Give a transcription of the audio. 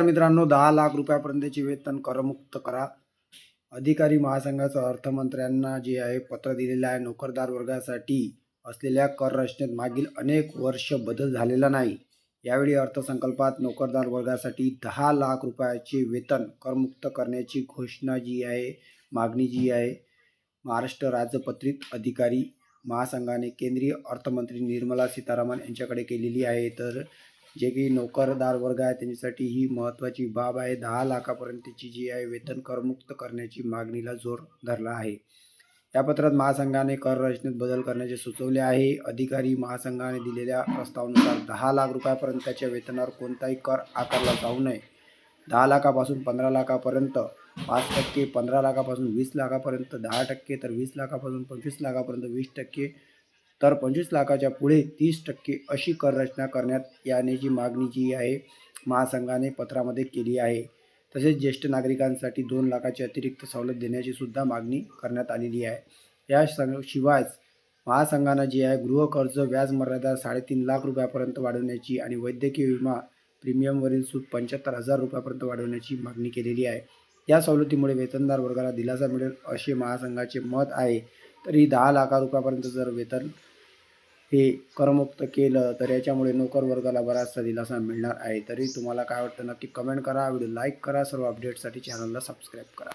तर मित्रांनो दहा लाख रुपयापर्यंतचे वेतन करमुक्त करा. अधिकारी महासंघाचं अर्थमंत्र्यांना जे आहे पत्र दिलेलं आहे नोकरदार वर्गासाठी असलेल्या कर रचनेत मागील अनेक वर्ष बदल झालेला नाही. यावेळी अर्थसंकल्पात नोकरदार वर्गासाठी दहा लाख रुपयाचे वेतन करमुक्त करण्याची घोषणा जी आहे मागणी जी आहे महाराष्ट्र राजपत्रित अधिकारी महासंघाने केंद्रीय अर्थमंत्री निर्मला सीतारामन यांच्याकडे केलेली आहे. तर जे काही नोकरदार वर्ग आहे त्यांच्यासाठी ही महत्त्वाची बाब आहे. दहा लाखापर्यंतची जी आहे वेतन करमुक्त करण्याची मागणीला जोर धरला आहे. या पत्रात महासंघाने कर रचनेत बदल करण्याचे सुचवले आहे. अधिकारी महासंघाने दिलेल्या प्रस्तावानुसार दहा लाख रुपयापर्यंतच्या वेतनावर कोणताही कर आकारला जाऊ नये. दहा लाखापासून पंधरा लाखापर्यंत पाच टक्के पंधरा लाखापासून वीस लाखापर्यंत दहा टक्के तर वीस लाखापासून पंचवीस लाखापर्यंत वीस टक्के तर पंचवीस लाखाच्या पुढे तीस टक्के अशी कर रचना करण्यात याण्याची मागणी जी आहे महासंघाने पत्रामध्ये केली आहे. तसेच ज्येष्ठ नागरिकांसाठी दोन लाखाची अतिरिक्त सवलत देण्याची सुद्धा मागणी करण्यात आलेली आहे. या संग शिवाय महासंघानं जी आहे गृहकर्ज व्याज मर्यादा साडेतीन लाख रुपयापर्यंत वाढवण्याची आणि वैद्यकीय विमा प्रीमियमवरील सूट पंच्याहत्तर हजार रुपयापर्यंत वाढवण्याची मागणी केलेली आहे. या सवलतीमुळे वेतनदार वर्गाला दिलासा मिळेल असे महासंघाचे मत आहे. तरी दहा लाखा रुपयापर्यंत जर वेतन हे करमुक्त केलं तर याच्यामुळे नोकरवर्गाला बराचसा दिलासा मिळणार आहे. तरी तुम्हाला काय वाटतं नक्की कमेंट करा. व्हिडिओ लाईक करा. सर्व अपडेटसाठी चॅनलला सबस्क्राईब करा.